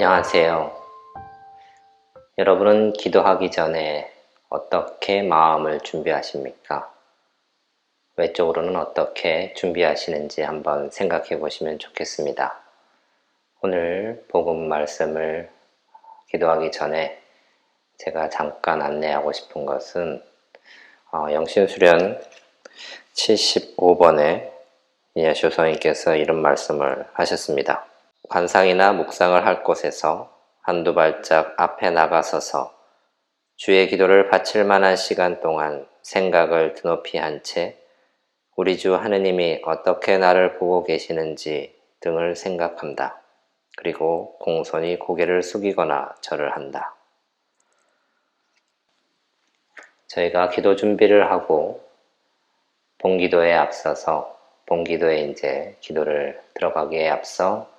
안녕하세요. 여러분은 기도하기 전에 어떻게 마음을 준비하십니까? 외적으로는 어떻게 준비하시는지 한번 생각해 보시면 좋겠습니다. 오늘 복음 말씀을 기도하기 전에 제가 잠깐 안내하고 싶은 것은 어, 영신수련 75번에 이야쇼 성인께서 이런 말씀을 하셨습니다. 관상이나 묵상을 할 곳에서 한두 발짝 앞에 나가서서 주의 기도를 바칠 만한 시간 동안 생각을 드높이 한 채 우리 주 하느님이 어떻게 나를 보고 계시는지 등을 생각한다. 그리고 공손히 고개를 숙이거나 절을 한다. 저희가 기도 준비를 하고 본기도에 앞서서 본기도에 이제 기도를 들어가기에 앞서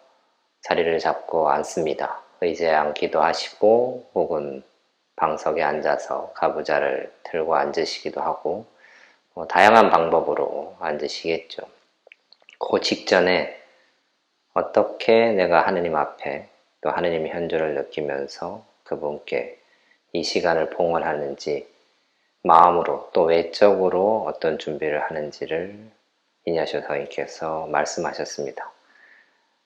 자리를 잡고 앉습니다. 의자에 앉기도 하시고 혹은 방석에 앉아서 가부좌를 들고 앉으시기도 하고 뭐 다양한 방법으로 앉으시겠죠. 그 직전에 어떻게 내가 하느님 앞에 또 하느님의 현존을 느끼면서 그분께 이 시간을 봉헌하는지 마음으로 또 외적으로 어떤 준비를 하는지를 이냐쇼 서인께서 말씀하셨습니다.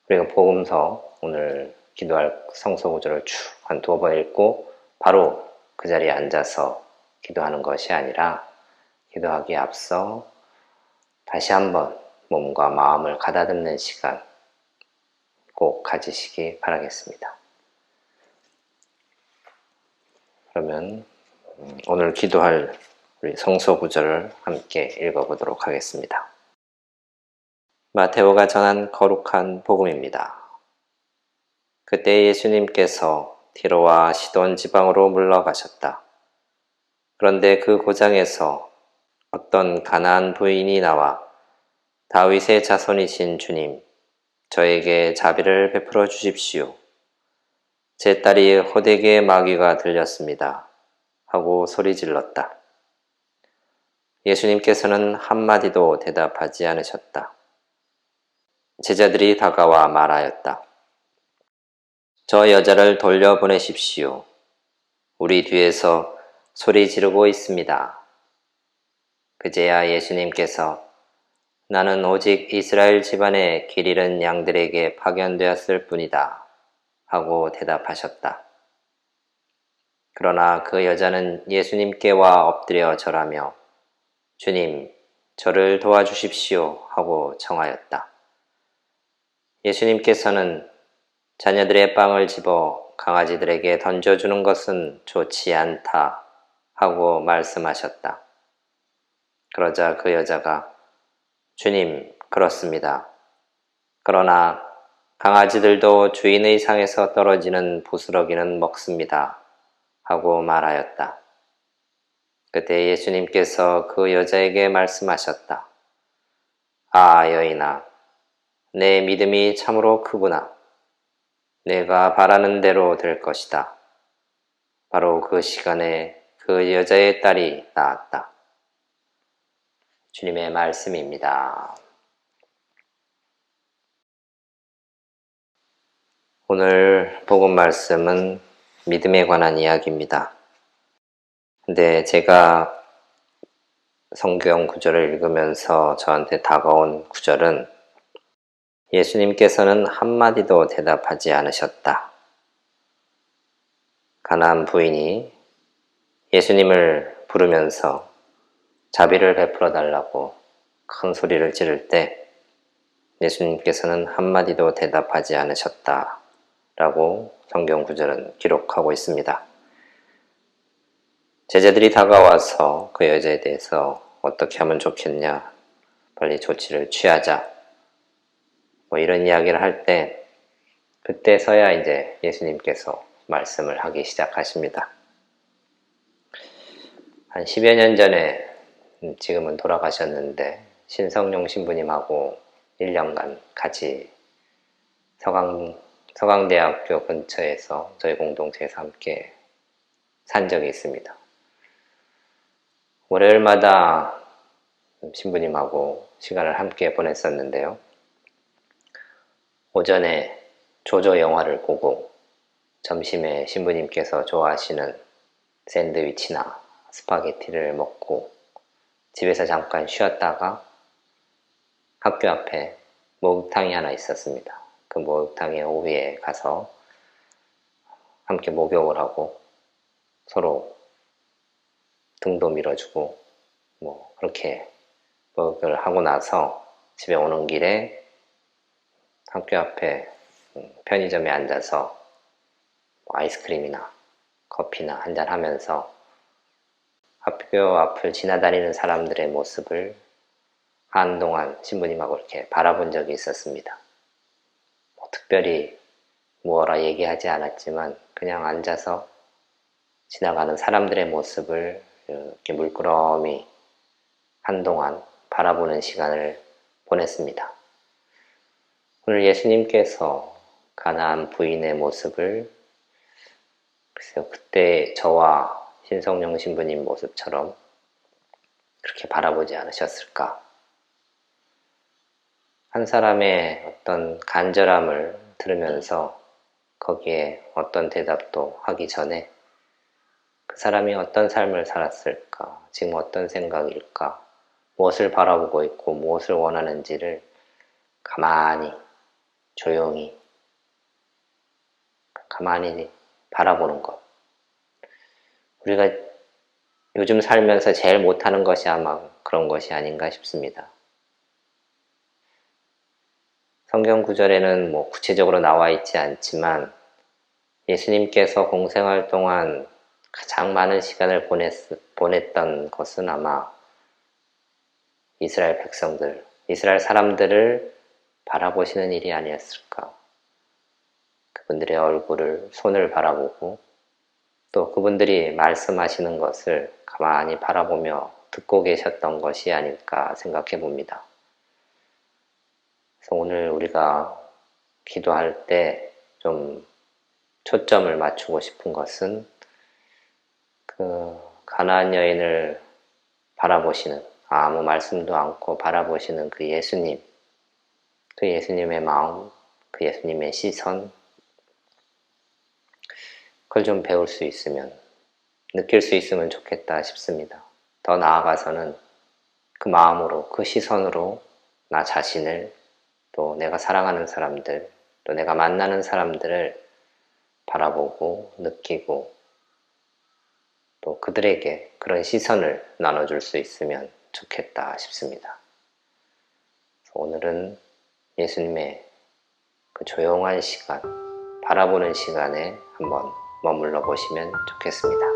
우리가 복음서 오늘 기도할 성서 구절을 쭉 한두번 읽고 바로 그 자리에 앉아서 기도하는 것이 아니라 기도하기에 앞서 다시 한번 몸과 마음을 가다듬는 시간 꼭 가지시기 바라겠습니다. 그러면 오늘 기도할 우리 성서 구절을 함께 읽어보도록 하겠습니다. 마테오가 전한 거룩한 복음입니다. 그때 예수님께서 티로와 시돈 지방으로 물러가셨다. 그런데 그 고장에서 어떤 가나안 부인이 나와 다윗의 자손이신 주님, 저에게 자비를 베풀어 주십시오. 제 딸이 호되게 마귀가 들렸습니다. 하고 소리 질렀다. 예수님께서는 한마디도 대답하지 않으셨다. 제자들이 다가와 말하였다. 저 여자를 돌려보내십시오. 우리 뒤에서 소리 지르고 있습니다. 그제야 예수님께서 나는 오직 이스라엘 집안의 길 잃은 양들에게 파견되었을 뿐이다. 하고 대답하셨다. 그러나 그 여자는 예수님께 와 엎드려 절하며 주님, 저를 도와주십시오. 하고 청하였다. 예수님께서는 자녀들의 빵을 집어 강아지들에게 던져주는 것은 좋지 않다 하고 말씀하셨다. 그러자 그 여자가 주님, 그렇습니다. 그러나 강아지들도 주인의 상에서 떨어지는 부스러기는 먹습니다. 하고 말하였다. 그때 예수님께서 그 여자에게 말씀하셨다. 아, 여인아, 내 믿음이 참으로 크구나. 내가 바라는 대로 될 것이다. 바로 그 시간에 그 여자의 딸이 나았다. 주님의 말씀입니다. 오늘 복음 말씀은 믿음에 관한 이야기입니다. 근데 제가 성경 구절을 읽으면서 저한테 다가온 구절은 예수님께서는 한마디도 대답하지 않으셨다. 가나안 부인이 예수님을 부르면서 자비를 베풀어 달라고 큰 소리를 지를 때 예수님께서는 한마디도 대답하지 않으셨다. 라고 성경 구절은 기록하고 있습니다. 제자들이 다가와서 그 여자에 대해서 어떻게 하면 좋겠냐, 빨리 조치를 취하자, 뭐 이런 이야기를 할 때 그때서야 이제 예수님께서 말씀을 하기 시작하십니다. 한 10여 년 전에 음, 지금은 돌아가셨는데 신성용 신부님하고 1년간 같이 서강, 서강대학교 근처에서 저희 공동체에서 함께 산 적이 있습니다. 월요일마다 신부님하고 시간을 함께 보냈었는데요. 오전에 조조 영화를 보고 점심에 신부님께서 좋아하시는 샌드위치나 스파게티를 먹고 집에서 잠깐 쉬었다가 학교 앞에 목욕탕이 하나 있었습니다. 그 목욕탕에 오후에 가서 함께 목욕을 하고 서로 등도 밀어주고 뭐 그렇게 목욕을 하고 나서 집에 오는 길에 학교 앞에 음, 편의점에 앉아서 뭐 아이스크림이나 커피나 한잔 하면서 학교 앞을 지나다니는 사람들의 모습을 한동안 신부님하고 이렇게 바라본 적이 있었습니다. 뭐 특별히 뭐라 얘기하지 않았지만 그냥 앉아서 지나가는 사람들의 모습을 이렇게 물끄러미 한동안 바라보는 시간을 보냈습니다. 오늘 예수님께서 가나안 부인의 모습을 글쎄요, 그때 저와 신성령 신부님 모습처럼 그렇게 바라보지 않으셨을까? 한 사람의 어떤 간절함을 들으면서 거기에 어떤 대답도 하기 전에 그 사람이 어떤 삶을 살았을까? 지금 어떤 생각일까? 무엇을 바라보고 있고 무엇을 원하는지를 가만히 조용히 가만히 바라보는 것. 우리가 요즘 살면서 제일 못하는 것이 아마 그런 것이 아닌가 싶습니다. 성경 구절에는 뭐 구체적으로 나와 있지 않지만 예수님께서 공생활 동안 가장 많은 시간을 보냈, 보냈던 것은 아마 이스라엘 백성들, 이스라엘 사람들을 바라보시는 일이 아니었을까. 그분들의 얼굴을, 손을 바라보고 또 그분들이 말씀하시는 것을 가만히 바라보며 듣고 계셨던 것이 아닐까 생각해 봅니다. 그래서 오늘 우리가 기도할 때 좀 초점을 맞추고 싶은 것은 그 가나안 여인을 바라보시는 아무 말씀도 않고 바라보시는 그 예수님, 그 예수님의 마음, 그 예수님의 시선, 그걸 좀 배울 수 있으면, 느낄 수 있으면 좋겠다 싶습니다. 더 나아가서는 그 마음으로, 그 시선으로 나 자신을 또 내가 사랑하는 사람들, 또 내가 만나는 사람들을 바라보고 느끼고 또 그들에게 그런 시선을 나눠줄 수 있으면 좋겠다 싶습니다. 오늘은 예수님의 그 조용한 시간, 바라보는 시간에 한번 머물러 보시면 좋겠습니다.